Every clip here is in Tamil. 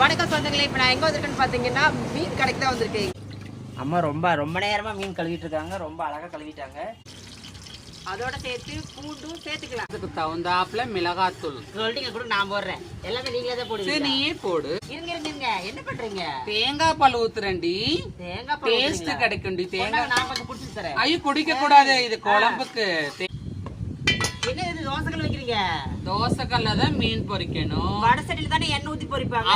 வணக்கம் சொந்தங்களே இப்போ நான் எங்க வந்திருக்கேன்னு பாத்தீங்கன்னா மீன் கடைக்கு தான் வந்திருக்கேன். அம்மா ரொம்ப ரொம்ப நேரமா மீன் கழுவிட்டு இருக்காங்க ரொம்ப அழகா கழுவிட்டாங்க. அதோட சேர்த்து பூண்டும் சேர்த்துக்கலாம். அதுக்கு தகுந்தாப்புல மிளகாத்தூள். சொல்லிட்டீங்க கூட நான் போடுறேன். எல்லாமே நீங்களே தான் சரி போடுவீங்க. நீயே போடு. இருங்க இருங்க என்ன பண்றீங்க? தேங்காய் பால் ஊத்துறேன்டி. தேங்காய் பால் டேஸ்ட்? கிடைக்கும்டி தேங்காய். நான் கொஞ்சம் குடிச்சு தரேன். ஐயோ குடிக்க கூடாது இது குழம்புக்கு. என்ன இது தோசைகள் வைக்கிறீங்க? தோசைக்கல்ல தான் மீன் பொரிக்கணும் வடை சட்டில தானே எண்ணெய் ஊத்தி பொரிப்பாங்க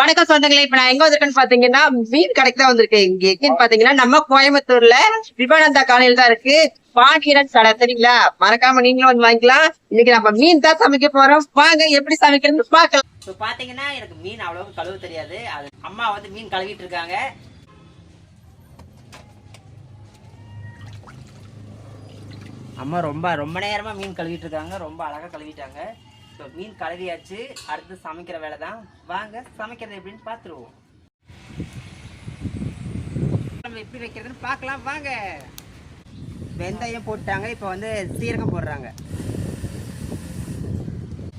வணக்கம் சொந்தங்களே இப்ப நான் எங்க வந்திருக்கேன்னு பாத்தீங்கன்னா மீன் கடைக்கு தான் வந்திருக்கேன். இங்க எங்கன்னு பாத்தீங்கன்னா நம்ம கோயம்புத்தூர்ல விவேகானந்தா காலையில தான் இருக்கு. பாண்டியன் கடை சரிங்களா மறக்காம நீங்களும் வந்து வாங்கிக்கலாம். இன்னைக்கு நம்ம மீன் தான் சமைக்க போறோம். வாங்க எப்படி சமைக்கணும்னு பார்க்கலாம். இப்போ பாத்தீங்கன்னா எனக்கு மீன் அவ்வளவு கழுவ தெரியாது. அது அம்மா வந்து மீன் கழுவிட்டு இருக்காங்க. அம்மா ரொம்ப ரொம்ப நேரமாக மீன் கழுவிட்டு இருக்காங்க ரொம்ப அழகாக கழுவிட்டாங்க. ஸோ மீன் கழுவியாச்சு. அடுத்து சமைக்கிற வேலை தான் வாங்க சமைக்கிறது எப்படின்னு பார்த்துருவோம் நம்ம எப்படி வைக்கிறதுன்னு பார்க்கலாம் வாங்க. வெந்தயம் போட்டாங்க. இப்போ வந்து சீரகம் போடுறாங்க.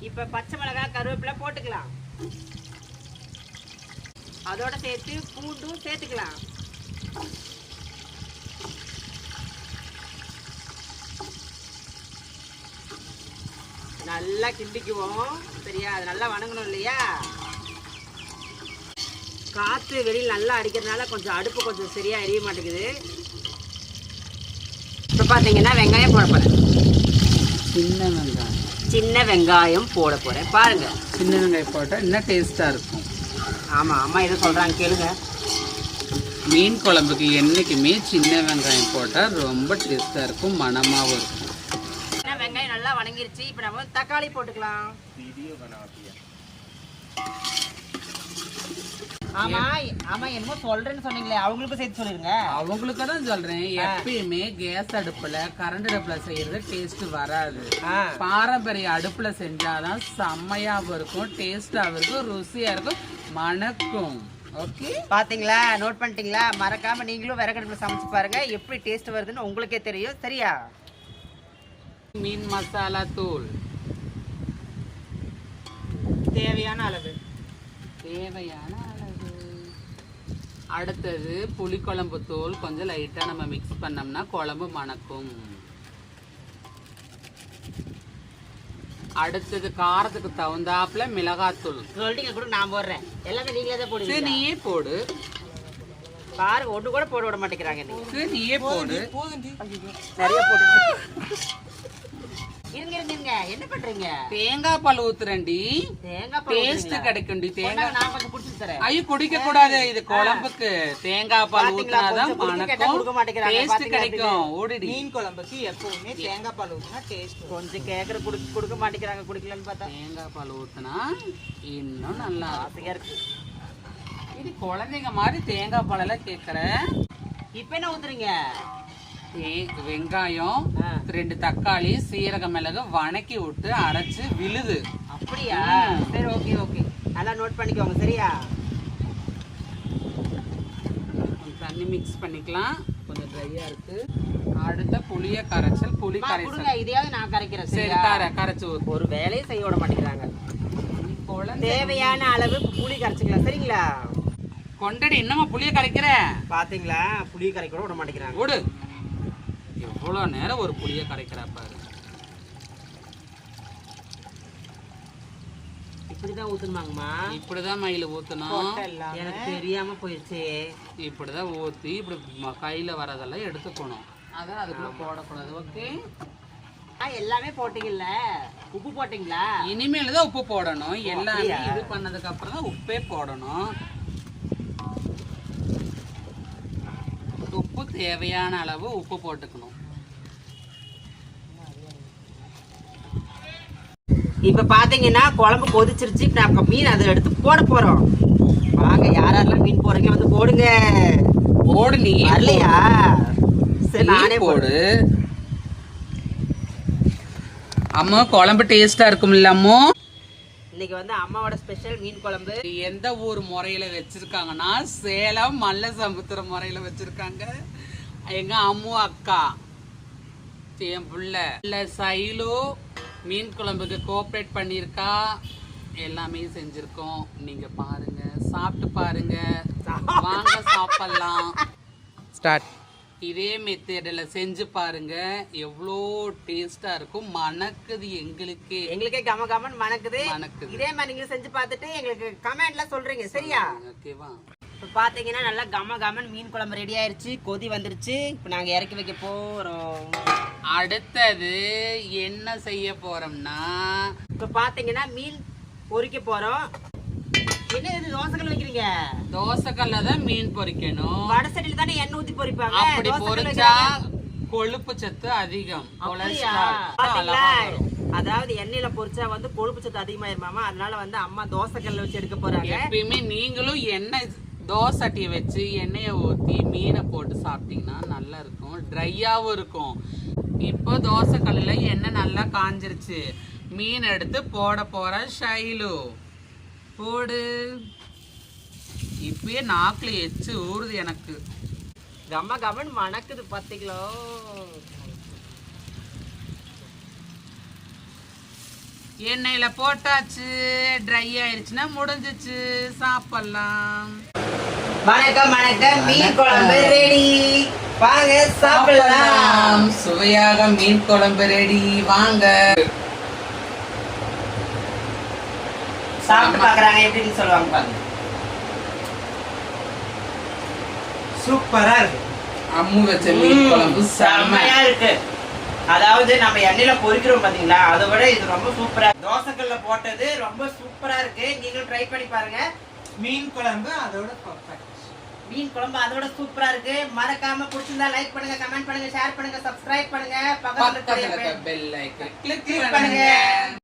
இப்போ பச்சை மிளகாய் கருவேப்பிலை போட்டுக்கலாம். அதோட சேர்த்து பூண்டும் சேர்த்துக்கலாம். நல்லா கிண்டிக்குவோம். சரியா? அது நல்லா வணங்கணும் இல்லையா? காற்று வெளியில் நல்லா அடிக்கிறதுனால கொஞ்சம் அடுப்பு கொஞ்சம் சரியா எரிய மாட்டேங்குது. இப்போ பார்த்தீங்கன்னா வெங்காயம் போட போகிறேன் சின்ன வெங்காயம். சின்ன வெங்காயம் போட போகிறேன் பாருங்க. சின்ன வெங்காயம் போட்டா இன்னும் டேஸ்டா இருக்கும். ஆமாம் அம்மா எதுவும் சொல்கிறாங்க கேளுங்க. மீன் குழம்புக்கு என்னைக்குமே சின்ன வெங்காயம் போட்டா ரொம்ப டேஸ்டா இருக்கும் மணமாவும் இருக்கும். நல்லா வணங்கிருச்சு. இப்போ நம்ம தக்காளி போட்டுக்கலாம். ஆமா ஆமா என்னமோ சொல்றேன்னு சொன்னீங்களே. அவங்களுக்கும் சேர்த்து சொல்லிருங்க அவங்களுக்கு தான் சொல்றேன் எப்பயுமே கேஸ் அடுப்புல கரண்ட் அடுப்புல செய்யறது டேஸ்ட் வராது. பாரம்பரிய அடுப்புல செஞ்சாதான் செம்மையாவும் இருக்கும் டேஸ்டாவும் இருக்கும் ருசியா இருக்கும் மணக்கும். ஓகே பாத்தீங்களா? நோட் பண்ணிட்டீங்களா? மறக்காம நீங்களும் விறகடுப்புல சமைச்சு பாருங்க. எப்படி டேஸ்ட் வருதுன்னு உங்களுக்கே தெரியும். சரியா? மீன் மசாலா தூள். தேவையான அளவு. தேவையான அளவு. அடுத்தது புளிக்குழம்பு தூள் கொஞ்சம் லைட்டா நம்ம மிக்ஸ் பண்ணோம்னா குழம்பு மணக்கும். அடுத்தது காரத்துக்கு தகுந்தாப்புல மிளகாத்தூள். சொல்லிட்டீங்க கூட நான் போடுறேன். எல்லாமே நீங்களே தான் சரி போடுவீங்க நீயே போடு. பாருங்க ஒண்ணு கூட போட விட மாட்டேங்கிறாங்க நீ. நீயே போடு. நிறைய போட்டு இருங்க இருங்க இருங்க. என்ன பண்றீங்க? தேங்காய் பால் ஊத்துறேன்டி. தேங்காய் பால் டேஸ்ட்? கிடைக்கும்டி தேங்காய். நான் கொஞ்சம் குடிச்சு தரேன். ஐயோ குடிக்க கூடாது இது குழம்புக்கு தேங்காய் பால் ஊத்துனாதான் கொஞ்சம் குடிக்க கொடுக்க மணக்கும் மாட்டேங்கிறாங்க. டேஸ்ட் கிடைக்கும். ஓடிடி. மீன் குழம்புக்கு எப்பவுமே தேங்காய் பால் ஊற்றினா டேஸ்ட் கொஞ்சம் கேக்குற குடு கொடுக்க மாட்டேங்கிறாங்க. குடிக்கலன்னு பார்த்தா. தேங்காய் பால் ஊத்துனா இன்னும் நல்லா. ஆசையா இருக்கு. இது குழந்தைங்க மாதிரி தேங்காய் பால் எல்லாம் கேக்குற. இப்ப என்ன ஊத்துறீங்க? வெங்காயம். ரெண்டு தக்காளி சீரக மிளகு வணக்கி விட்டு அரைச்சு விழுது. அப்படியா? சரி ஓகே ஓகே. நல்லா நோட் பண்ணிக்கோங்க சரியா? தண்ணி மிக்ஸ் பண்ணிக்கலாம். கொஞ்சம் ட்ரையா இருக்கு. அடுத்த புளிய கரைச்சல் புளி கரைசல் இதையாவது நான் கரைக்கிறேன் சரி கரை கரைச்சு ஒரு வேலையை செய்ய விட மாட்டேங்கிறாங்க. தேவையான அளவு புளி கரைச்சிக்கலாம் சரிங்களா? கொண்டடி என்னம்மா புளிய கரைக்கிற? பாத்தீங்களா? புளி கரைக்க கூட விட மாட்டேங்கிறாங்க. ஓடு எவ்வளோ நேரம் ஒரு புளிய கரைக்கிறா பாரு. இப்படிதான் ஊத்தணுமாங்கம்மா இப்படிதான் மயில ஊத்தணும். எனக்கு தெரியாம போயிருச்சு இப்படிதான் ஊத்தி இப்படி கையில வரதெல்லாம் எடுத்துக்கணும். அதான் அதுக்குள்ள போடக்கூடாது ஓகே? ஆ, எல்லாமே போட்டீங்கல்ல? உப்பு போட்டீங்களா? இனிமேல் தான் உப்பு போடணும். எல்லாமே? இது பண்ணதுக்கு அப்புறம் தான் உப்பே போடணும். உப்பு தேவையான அளவு உப்பு போட்டுக்கணும். இப்ப பாத்தீங்கன்னா குழம்பு கொதிச்சிருச்சு. இப்ப நம்ம மீன் அதை எடுத்து போட போறோம். வாங்க யார் யாரெல்லாம் மீன் போறீங்க வந்து போடுங்க. போடு நீ. வரலையா? சரி நானே போடு. அம்மா குழம்பு டேஸ்டா இருக்கும்ல அம்மோ? இன்னைக்கு வந்து அம்மாவோட ஸ்பெஷல் மீன் குழம்பு. எந்த ஊர் முறையில வச்சிருக்காங்கன்னா சேலம் மல்ல சமுத்திர முறையில வச்சிருக்காங்க. எங்க அம்மு அக்கா. என் புள்ள. இல்ல சைலோ. மீன் குழம்புக்கு கோஆப்ரேட் பண்ணியிருக்கா? எல்லாமே செஞ்சிருக்கோம். நீங்க பாருங்க. சாப்பிட்டு பாருங்க. வாங்க சாப்பிடலாம். ஸ்டார்ட் இதே மெத்தடில் செஞ்சு பாருங்க. எவ்வளோ டேஸ்டா இருக்கும். மணக்குது எங்களுக்கே. எங்களுக்கே கம கமன் மணக்குது. மணக்குது. இதே மாதிரி நீங்க செஞ்சு பார்த்துட்டு எங்களுக்கு கமெண்ட்ல சொல்றீங்க. சரியா? ஓகேவா இப்ப பாத்தீங்கன்னா நல்லா கம கமன் மீன் குழம்பு ரெடி ஆயிருச்சு. கொதி வந்துருச்சு. இப்ப நாங்க இறக்கி வைக்க போறோம். அடுத்தது என்ன செய்ய போறோம்னா இப்ப பாத்தீங்கன்னா மீன் பொரிக்க போறோம். என்ன இது தோசைகள் வைக்கிறீங்க? தோசைக்கல்ல தான் மீன் பொரிக்கணும் வட சட்டில தானே எண்ணெய் ஊத்தி பொரிப்பாங்க அப்படி. கொழுப்பு சத்து அதிகம்? கொலஸ்ட்ரால். அதாவது எண்ணெயில பொரிச்சா வந்து கொழுப்பு சத்து அதிகமாயிருமாமா அதனால வந்து அம்மா தோசைக்கல்ல வச்சு எடுக்க போறாங்க. எப்பயுமே நீங்களும் எண்ணெய் தோசை சட்டியை வச்சு எண்ணெயை ஊற்றி மீனை போட்டு சாப்பிட்டீங்கன்னா நல்லா இருக்கும். ட்ரையாகவும் இருக்கும். இப்போ தோசை கல்லில் எண்ணெய் நல்லா காஞ்சிருச்சு. மீன் எடுத்து போட போற ஷைலு. போடு. இப்பயே நாக்குல எச்சு ஊறுது எனக்கு. கம்ம கமன் மணக்குது பாத்தீங்களோ எண்ணெயில போட்டாச்சு. ட்ரை ஆயிருச்சுன்னா முடிஞ்சிச்சு. சாப்பிடலாம். வணக்கம் வணக்கம். மீன் குழம்பு ரெடி வாங்க சாப்பிடலாம். சுவையாக மீன் குழம்பு ரெடி வாங்க. சாப்பிட்டு பாக்குறாங்க எப்படின்னு சொல்லுவாங்க பாருங்க. சூப்பரா இருக்கு. அம்மு வச்ச மீன் குழம்பு செம்ம செம்மையா இருக்கு. அதாவது நம்ம எண்ணெயில பொரிக்கிறோம் பாத்தீங்களா? அதை விட இது ரொம்ப சூப்பரா தோசைக்கல்ல போட்டது ரொம்ப சூப்பரா இருக்கு. நீங்களும் ட்ரை பண்ணி பாருங்க. மீன் குழம்பு அதோட பர்ஃபெக்ட் மீன் குழம்பு அதோட சூப்பரா இருக்கு. மறக்காம பிடிச்சிருந்தா லைக் பண்ணுங்க கமெண்ட் பண்ணுங்க ஷேர் பண்ணுங்க சப்ஸ்கிரைப் பண்ணுங்க. பக்கத்துல பெல் ஐக்கன் கிளிக் பண்ணுங்க.